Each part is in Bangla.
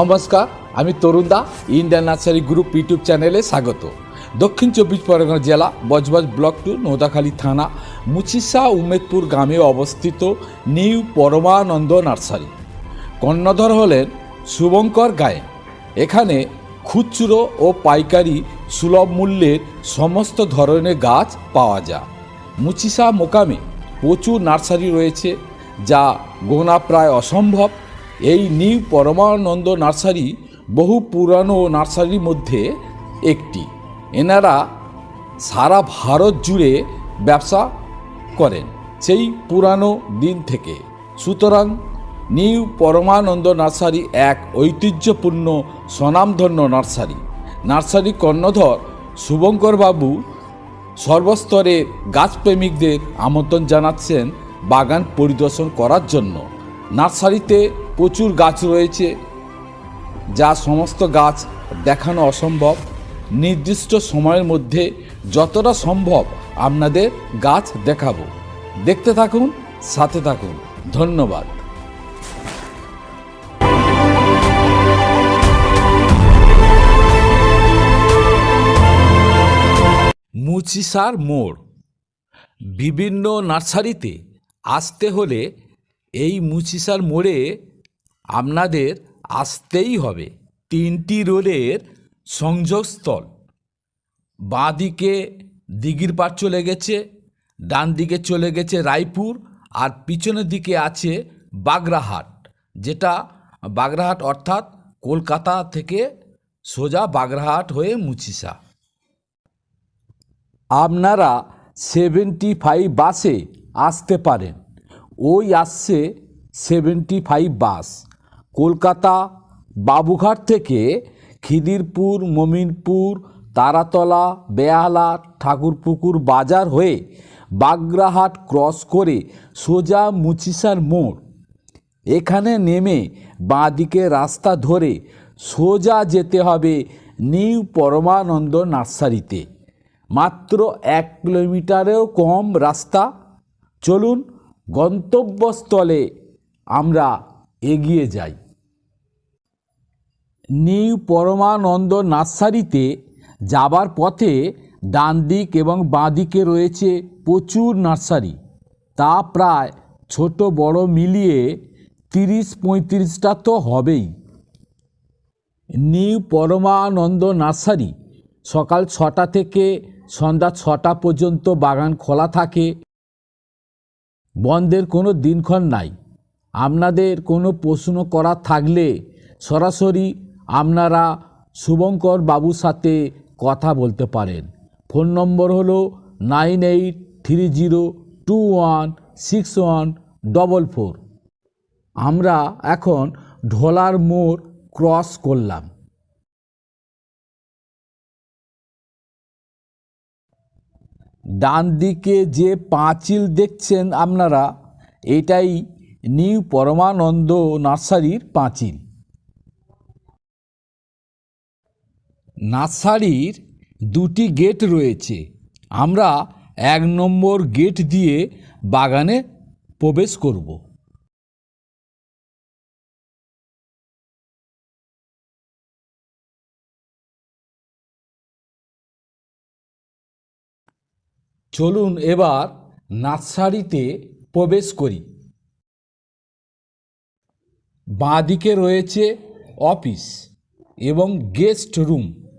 নমস্কার, আমি Tarun da, Indian nursery group YouTube চ্যানেলে স্বাগত। দক্ষিণ চব্বিশ পরগনা জেলা, বজবজ ব্লক টু, নৌদাখালী থানা, মুচিসা উমেদপুর গ্রামে অবস্থিত নিউ পরমানন্দ নার্সারি। কর্ণধর হলেন শুভঙ্কর গায়ে। এখানে খুচরো ও পাইকারি সুলভ মূল্যের সমস্ত ধরনের গাছ পাওয়া যায়। মুচিসা মোকামে প্রচুর নার্সারি রয়েছে, যা গোনা প্রায় অসম্ভব। এই নিউ পরমানন্দ নার্সারি বহু পুরানো নার্সারির মধ্যে একটি। এনারা সারা ভারত জুড়ে ব্যবসা করেন সেই পুরানো দিন থেকে। সুতরাং নিউ পরমানন্দ নার্সারি এক ঐতিহ্যপূর্ণ স্বনামধন্য নার্সারি। নার্সারি কর্ণধর শুভঙ্কর বাবু সর্বস্তরের গাছপ্রেমিকদের আমন্ত্রণ জানাচ্ছেন বাগান পরিদর্শন করার জন্য। নার্সারিতে প্রচুর গাছ রয়েছে, যা সমস্ত গাছ দেখানো অসম্ভব। নির্দিষ্ট সময়ের মধ্যে যতটা সম্ভব আপনাদের গাছ দেখাবো। দেখতে থাকুন, সাথে থাকুন। ধন্যবাদ। মুচিসার মোড়। বিভিন্ন নার্সারিতে আসতে হলে এই মুচিসার মোড়ে আপনাদের আসতেই হবে। তিনটি রোডের সংযোগস্থল। বাঁদিকে দিঘির পাড় চলে গেছে ডান দিকে চলে গেছে রায়পুর আর পিছনের দিকে আছে বাগরাহাট, যেটা বাগরাহাট অর্থাৎ কলকাতা থেকে সোজা বাগরাহাট হয়ে মুচিসা। আপনারা সেভেন্টি ফাইভ বাসে আসতে পারেন। ওই আসছে seventy five bus Kolkata, Babughat থেকে খিদিরপুর, মমিনপুর, তারাতলা, বেহালা, ঠাকুরপুকুর বাজার হয়ে বাগরাহাট ক্রস করে সোজা মুচিসার মোড়। এখানে নেমে বাঁদিকে রাস্তা ধরে সোজা যেতে হবে নিউ পরমানন্দ নার্সারিতে। মাত্র এক কিলোমিটারেও কম রাস্তা। চলুন গন্তব্যস্থলে আমরা এগিয়ে যাই। নিউ পরমানন্দ নার্সারিতে যাবার পথে ডান দিক এবং বাঁ দিকে রয়েছে প্রচুর নার্সারি। তা প্রায় ছোট বড় মিলিয়ে তিরিশ পঁয়ত্রিশটা তো হবেই। নিউ পরমানন্দ নার্সারি সকাল ছটা থেকে সন্ধ্যা ছটা পর্যন্ত বাগান খোলা থাকে। বন্ধের কোনো দিনক্ষণ নাই। আপনাদের কোনো প্রশ্ন করা থাকলে সরাসরি আপনারা শুভঙ্কর বাবুর সাথে কথা বলতে পারেন। ফোন নম্বর হলো nine eight three zero two one six one double four. আমরা এখন ঢোলার মোড় ক্রস করলাম। ডান দিকে যে পাঁচিল দেখছেন আপনারা, এটাই নিউ পরমানন্দ নার্সারির পাঁচিল নার্সারির দুটি গেট রয়েছে। আমরা এক নম্বর গেট দিয়ে বাগানে প্রবেশ করব। চলুন এবার নার্সারিতে প্রবেশ করি। বাঁদিকে রয়েছে অফিস এবং গেস্ট রুম।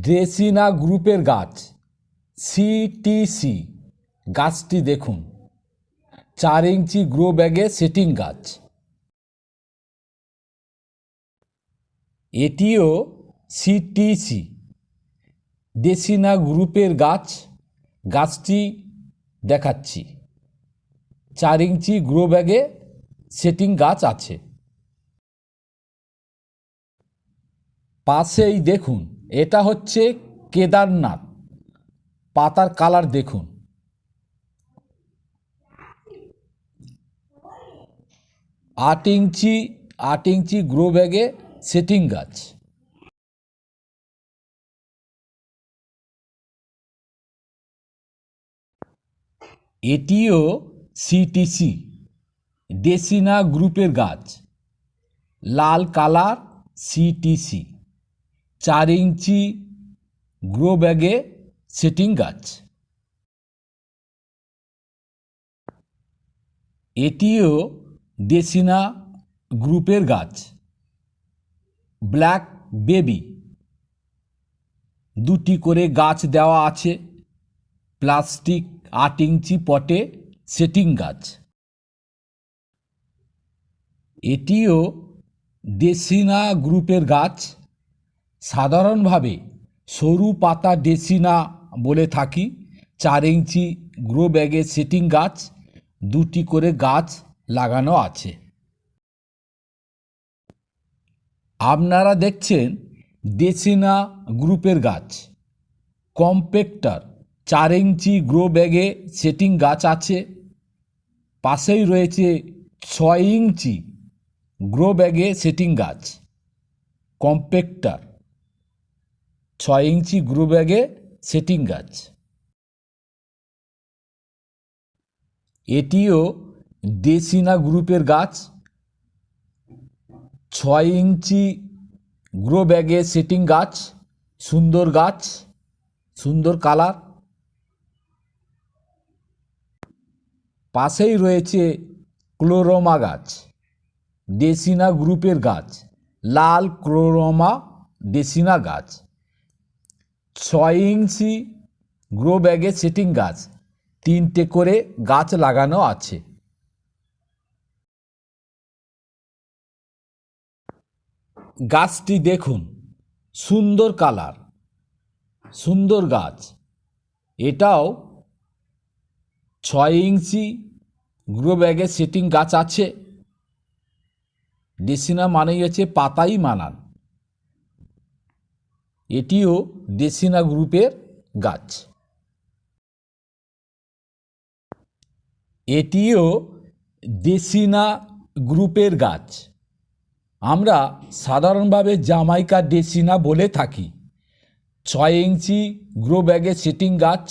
ড্রেসিনা গ্রুপের গাছ সিটিসি গাছটি দেখুন। চার ইঞ্চি গ্রো ব্যাগে সেটিং গাছ। এটিও সিটিসি ডেসিনা গ্রুপের গাছ, গাছটি দেখাচ্ছি। চার ইঞ্চি গ্রো ব্যাগে সেটিং গাছ আছে। পাশেই দেখুন, এটা হচ্ছে কেদারনাথ। পাতার কালার দেখুন। আট ইঞ্চি আট ইঞ্চি গ্রো ব্যাগে সেটিং গাছ। এটিও সিটিসি ডেসিনা গ্রুপের গাছ। লাল কালার সিটিসি চার ইঞ্চি গ্রো ব্যাগে সেটিং গাছ। এটিও ডেসিনা গ্রুপের গাছ। ব্ল্যাক বেবি দুটি করে গাছ দেওয়া আছে। প্লাস্টিক আট ইঞ্চি পটে সেটিং গাছ। এটিও ডেসিনা গ্রুপের গাছ। সাধারণভাবে সরু পাতা ডেসিনা বলে থাকি। চার ইঞ্চি গ্রো ব্যাগে সেটিং গাছ, দুটি করে গাছ লাগানো আছে। আপনারা দেখছেন ডেসিনা গ্রুপের গাছ। কম্পেক্টার। চার ইঞ্চি গ্রো ব্যাগে সেটিং গাছ আছে। পাশেই রয়েছে ছয় ইঞ্চি গ্রো ব্যাগে সেটিং গাছ। কম্পেক্টার ছয় ইঞ্চি গ্রো ব্যাগে সেটিং গাছ। এটিও ডেসিনা গ্রুপের গাছ। ছয় ইঞ্চি গ্রো ব্যাগে সেটিং গাছ। সুন্দর গাছ। সুন্দর কালার। পাশেই রয়েছে ক্লোরোমা গাছ, ডেসিনা গ্রুপের গাছ, লাল ক্লোরোমা ডেসিনা গাছ, ছয় ইঞ্চি গ্রো ব্যাগে সেটিং গাছ, তিনটে করে গাছ লাগানো আছে। গাছটি দেখুন, সুন্দর কালার, সুন্দর গাছ। এটাও ছয় ইঞ্চি গ্রো ব্যাগে সেটিং গাছ আছে। ডেসিনা মানেই হচ্ছে পাতাই মানান। এটিও ডেসিনা গ্রুপের গাছ। এটিও ডেসিনা গ্রুপের গাছ। আমরা সাধারণভাবে জামাইকা ডেসিনা বলে থাকি। ছয় ইঞ্চি গ্রো ব্যাগে সেটিং গাছ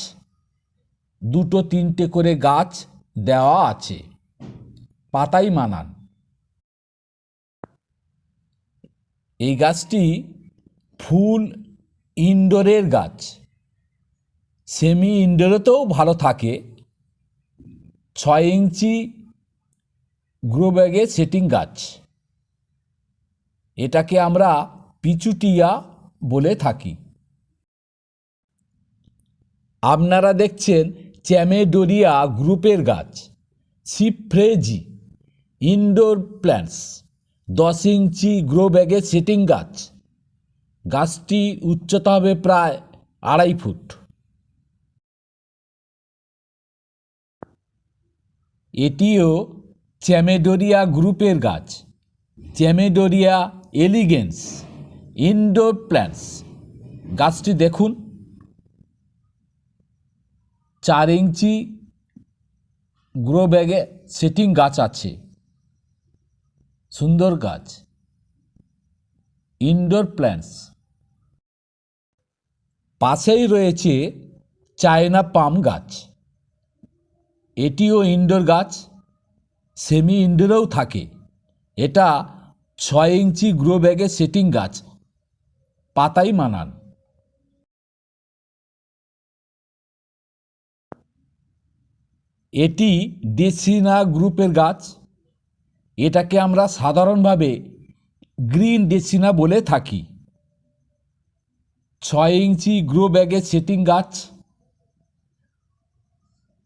দুটো তিনটে করে গাছ দেওয়া আছে। পাতাই মানান। এই গাছটি ফুল ইনডোরের গাছ। সেমি ইনডোরেতেও ভালো থাকে। ছয় ইঞ্চি গ্রো ব্যাগে সেটিং গাছ। এটাকে আমরা পিচুটিয়া বলে থাকি। আপনারা দেখছেন চ্যামেডোরিয়া গ্রুপের গাছ সিফ্রেজি ইনডোর প্ল্যান্টস, দশ ইঞ্চি গ্রো ব্যাগে সেটিং গাছ, গাছটি উচ্চতা হবে প্রায় আড়াই ফুট। এটিও চ্যামেডোরিয়া গ্রুপের গাছ, চ্যামেডোরিয়া এলিগেন্স ইনডোর প্ল্যান্টস। গাছটি দেখুন। চার ইঞ্চি গ্রো ব্যাগে সেটিং গাছ আছে। সুন্দর গাছ। ইনডোর প্ল্যান্টস পাশেই রয়েছে চায়না পাম গাছ। এটিও ইনডোর গাছ সেমি ইনডোরেও থাকে। এটা ছয় ইঞ্চি গ্রো ব্যাগে সেটিং গাছ, পাতাই মানান। এটি ডেসিনা গ্রুপের গাছ। এটাকে আমরা সাধারণভাবে গ্রিন ডেসিনা বলে থাকি। ছয় ইঞ্চি গ্রো ব্যাগে সেটিং গাছ।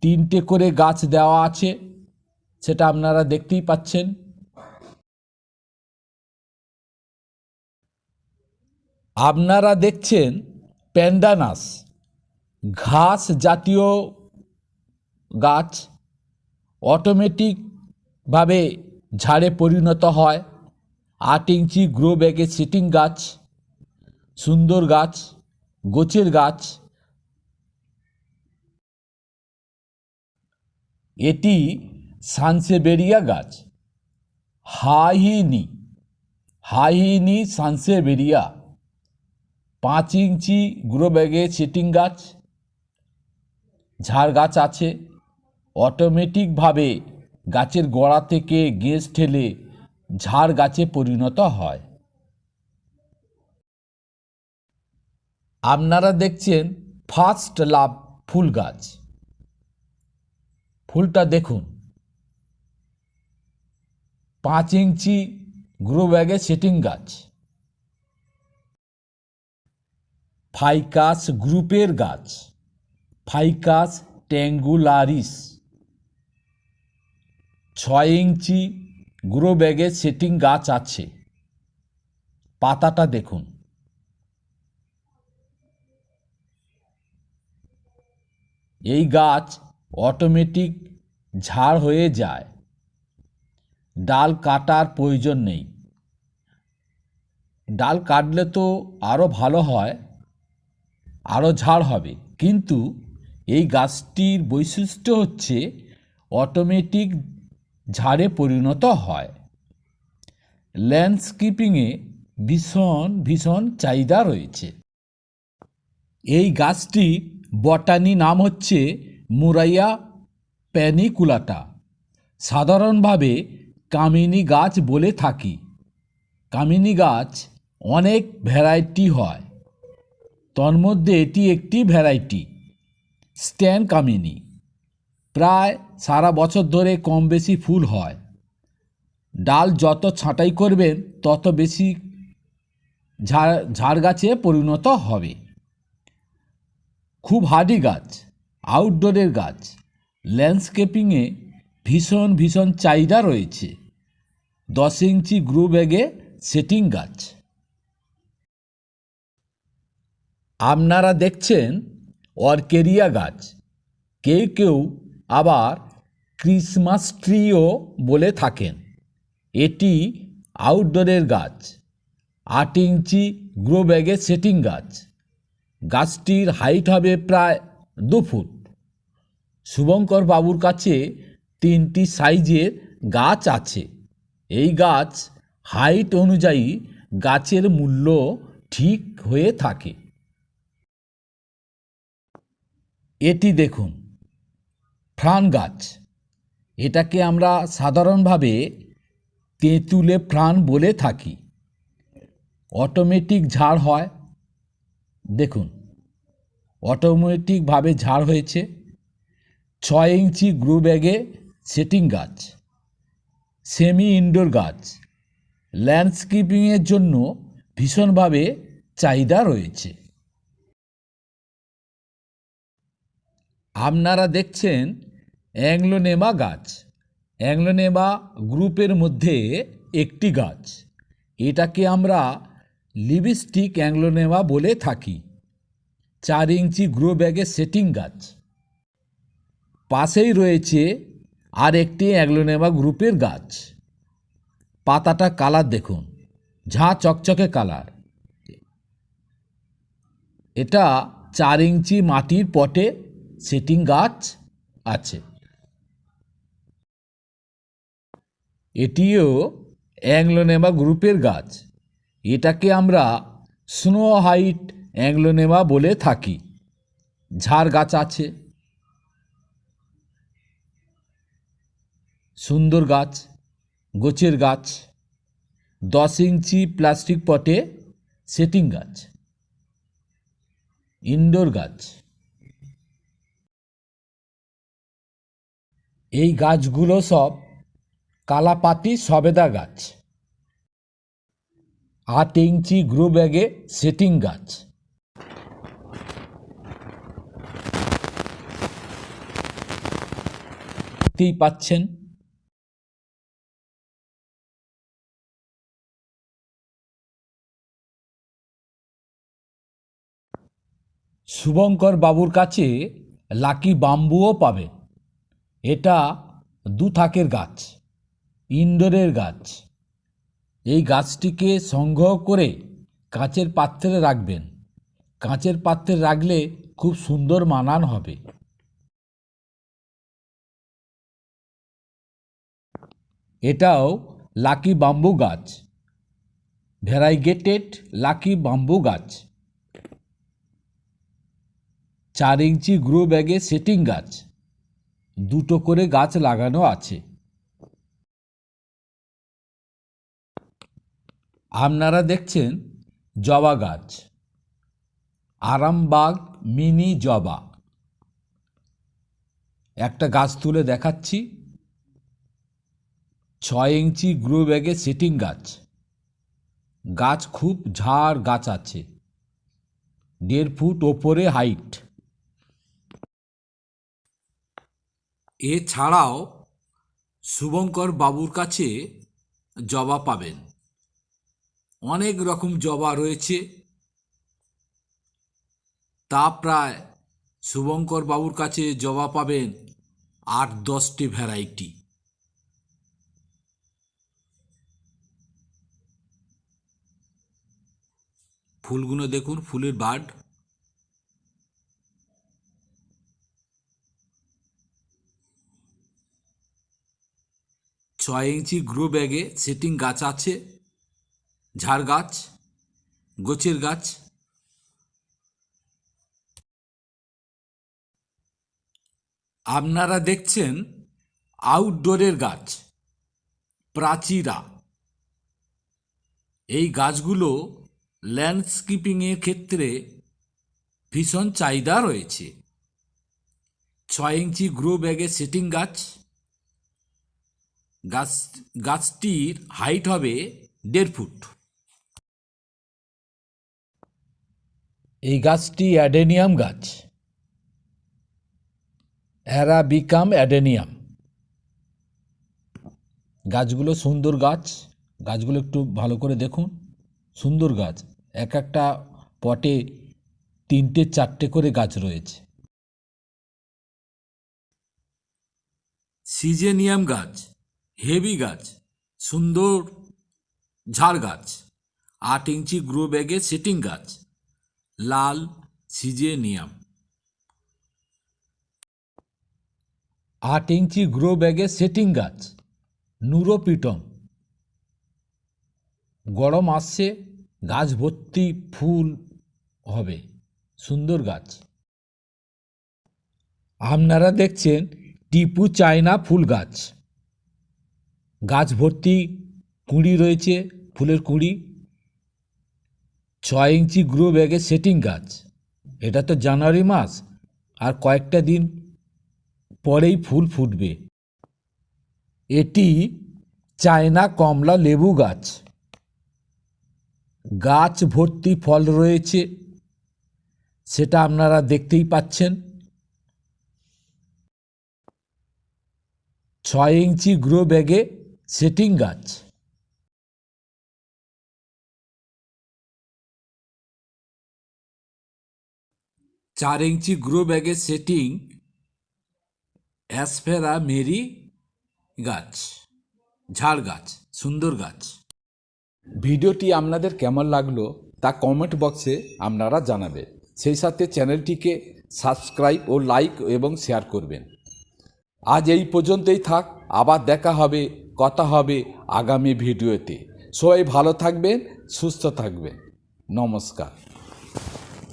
তিনটে করে গাছ দেওয়া আছে, সেটা আপনারা দেখতেই পাচ্ছেন। আপনারা দেখছেন প্যান্ডানাস, ঘাস জাতীয় গাছ অটোমেটিকভাবে ঝাড়ে পরিণত হয়। আট ইঞ্চি গ্রো ব্যাগে সিটিং গাছ, সুন্দর গাছ, গোছের গাছ। এটি সানসেবেরিয়া গাছ। হাইনি হাইনি সানসেবেরিয়া। পাঁচ ইঞ্চি গ্রো ব্যাগে সিটিং গাছ। ঝাড় গাছ আছে। অটোমেটিকভাবে গাছের গোড়া থেকে গেজ ঠেলে ঝাড় গাছে পরিণত হয়। আপনারা দেখছেন ফার্স্ট লাভ ফুল গাছ। ফুলটা দেখুন। পাঁচ ইঞ্চি গ্রো ব্যাগে সেটিং গাছ। ফাইকাস গ্রুপের গাছ। ফাইকাস ট্যাঙ্গুলারিস। ছয় ইঞ্চি গ্রো ব্যাগে সেটিং গাছ আছে। পাতাটা দেখুন। এই গাছ অটোমেটিক ঝাড় হয়ে যায়। ডাল কাটার প্রয়োজন নেই। ডাল কাটলে তো আরও ভালো হয় আরও ঝাড় হবে। কিন্তু এই গাছটির বৈশিষ্ট্য হচ্ছে অটোমেটিক ঝাড়ে পরিণত হয়। ল্যান্ডস্কেপিংয়ে ভীষণ ভীষণ চাহিদা রয়েছে। এই গাছটি বটানি নাম হচ্ছে মুরাইয়া প্যানিকুলাটা। সাধারণভাবে কামিনী গাছ বলে থাকি। কামিনী গাছ অনেক ভ্যারাইটি হয়। তন্মধ্যে এটি একটি ভ্যারাইটি, স্ট্যান কামিনী। প্রায় সারা বছর ধরে কম বেশি ফুল হয়। ডাল যত ছাঁটাই করবেন, তত বেশি ঝাড় ঝাড় গাছে পরিণত হবে। খুব হার্ডি গাছ আউটডোরের গাছ। ল্যান্ডস্কেপিংয়ে ভীষণ ভীষণ চাহিদা রয়েছে। দশ ইঞ্চি গ্রু ব্যাগে সেটিং গাছ। আপনারা দেখছেন অর্কেরিয়া গাছ। কেউ কেউ আবার ক্রিসমাস ট্রিও বলে থাকেন। এটি আউটডোরের গাছ। আট ইঞ্চি গ্রো ব্যাগে সেটিং গাছ। গাছটির হাইট হবে প্রায় দু ফুট। শুভঙ্কর বাবুর কাছে তিনটি সাইজের গাছ আছে। এই গাছ হাইট অনুযায়ী গাছের মূল্য ঠিক হয়ে থাকে। এটি দেখুন। ফ্রান গাছ। এটাকে আমরা সাধারণভাবে তেঁতুলে ফ্রান বলে থাকি। অটোমেটিক ঝাড় হয়। দেখুন, অটোমেটিকভাবে ঝাড় হয়েছে। ছয় ইঞ্চি গ্রো ব্যাগে সেটিং গাছ, সেমি ইনডোর গাছ। ল্যান্ডস্কেপিংয়ের জন্য ভীষণভাবে চাহিদা রয়েছে। আপনারা দেখছেন অ্যাংলোনেমা গাছ। অ্যাংলোনেমা গ্রুপের মধ্যে একটি গাছ। এটাকে আমরা লিপস্টিক অ্যাংলোনেমা বলে থাকি। চার ইঞ্চি গ্রো ব্যাগে সেটিং গাছ। পাশেই রয়েছে আর একটি অ্যাংলোনেমা গ্রুপের গাছ। পাতাটা কালার দেখুন, ঝাঁ চকচকে কালার। এটা চার ইঞ্চি মাটির পটে সেটিং গাছ আছে। এটিও অ্যাংলোনেমা গ্রুপের গাছ। এটাকে আমরা স্নো হাইট অ্যাংলোনেমা বলে থাকি। ঝাড় গাছ আছে। সুন্দর গাছ, গোছের গাছ, দশ ইঞ্চি প্লাস্টিক পটে সেটিং গাছ, ইনডোর গাছ। এই গাছগুলো সব কালাপাতি সবেদা গাছ। আট ইঞ্চি গ্রো ব্যাগে সেটিং গাছ। দেখতেই পাচ্ছেন। শুভঙ্কর বাবুর কাছে লাকি বাম্বুও পাবেন। এটা দু থাকের গাছ। ইনডোরের গাছ। এই গাছটিকে সংগ্রহ করে কাঁচের পাত্রে রাখবেন। কাঁচের পাত্রে রাখলে খুব সুন্দর মানান হবে। এটাও লাকি বাম্বু গাছ। ভ্যারাইগেটেড লাকি বাম্বু গাছ। চার ইঞ্চি গ্রো ব্যাগে সেটিং গাছ। দুটো করে গাছ লাগানো আছে। আপনারা দেখছেন জবা গাছ। আরামবাগ মিনি জবা। একটা গাছ তুলে দেখাচ্ছি। ছয় ইঞ্চি গ্রো ব্যাগে সিটিং গাছ। গাছ খুব ঝাড় গাছ আছে। দেড় ফুট ওপরে হাইট। এছাড়াও শুভঙ্কর বাবুর কাছে জবা পাবেন। অনেক রকম জবা রয়েছে। তা প্রায় শুভঙ্কর বাবুর কাছে জবা পাবেন আট দশটি ভ্যারাইটি। ফুলগুলো দেখুন, ফুলের বার্ড। ছয় ইঞ্চি গ্রো ব্যাগে সেটিং গাছ আছে। ঝাড় গাছ, গোছের গাছ। আপনারা দেখছেন আউটডোরের গাছ, প্রাচীরা। এই গাছগুলো ল্যান্ডস্কেপিংয়ের ক্ষেত্রে ভীষণ চাহিদা রয়েছে। ছয় ইঞ্চি গ্রো ব্যাগে সেটিং গাছ। গাছ, গাছটির হাইট হবে দেড় ফুট। এই গাছটি অ্যাডেনিয়াম গাছ। Arabicum adenium. গাছগুলো সুন্দর গাছ। গাছগুলো একটু ভালো করে দেখুন। সুন্দর গাছ। এক একটা পটে তিনটে, চারটে করে গাছ রয়েছে। সিজেনিয়াম গাছ। হেভি গাছ। সুন্দর ঝাড় গাছ। আট ইঞ্চি গ্রো ব্যাগে সেটিং গাছ। লাল সিজেনিয়াম। আট ইঞ্চি গ্রো ব্যাগে সেটিং গাছ, নুরোপিটম। গরম আসছে, গাছ ভর্তি ফুল হবে, সুন্দর গাছ। আপনারা দেখছেন টিপু চায়না ফুল গাছ। গাছ ভর্তি কুঁড়ি রয়েছে, ফুলের কুঁড়ি। ছয় ইঞ্চি গ্রো ব্যাগে সেটিং গাছ। এটা তো জানুয়ারি মাস, আর কয়েকটা দিন পরেই ফুল ফুটবে। এটি চায়না কমলা লেবু গাছ। গাছ ভর্তি ফল রয়েছে, সেটা আপনারা দেখতেই পাচ্ছেন। ছয় ইঞ্চি গ্রো ব্যাগে সেটিং গাছ। চার ইঞ্চি গ্রো ব্যাগের সেটিং অ্যাসফেরা মেরি গাছ, ঝাড় গাছ, সুন্দর গাছ। ভিডিওটি আপনাদের কেমন লাগল তা কমেন্ট বক্সে আপনারা জানাবে। সেই সাথে চ্যানেলটিকে সাবস্ক্রাইব ও লাইক এবং শেয়ার করবেন। আজ এই পর্যন্তই থাক, আবার দেখা হবে, কথা হবে আগামী ভিডিওতে। সবাই ভালো থাকবেন, সুস্থ থাকবেন। নমস্কার।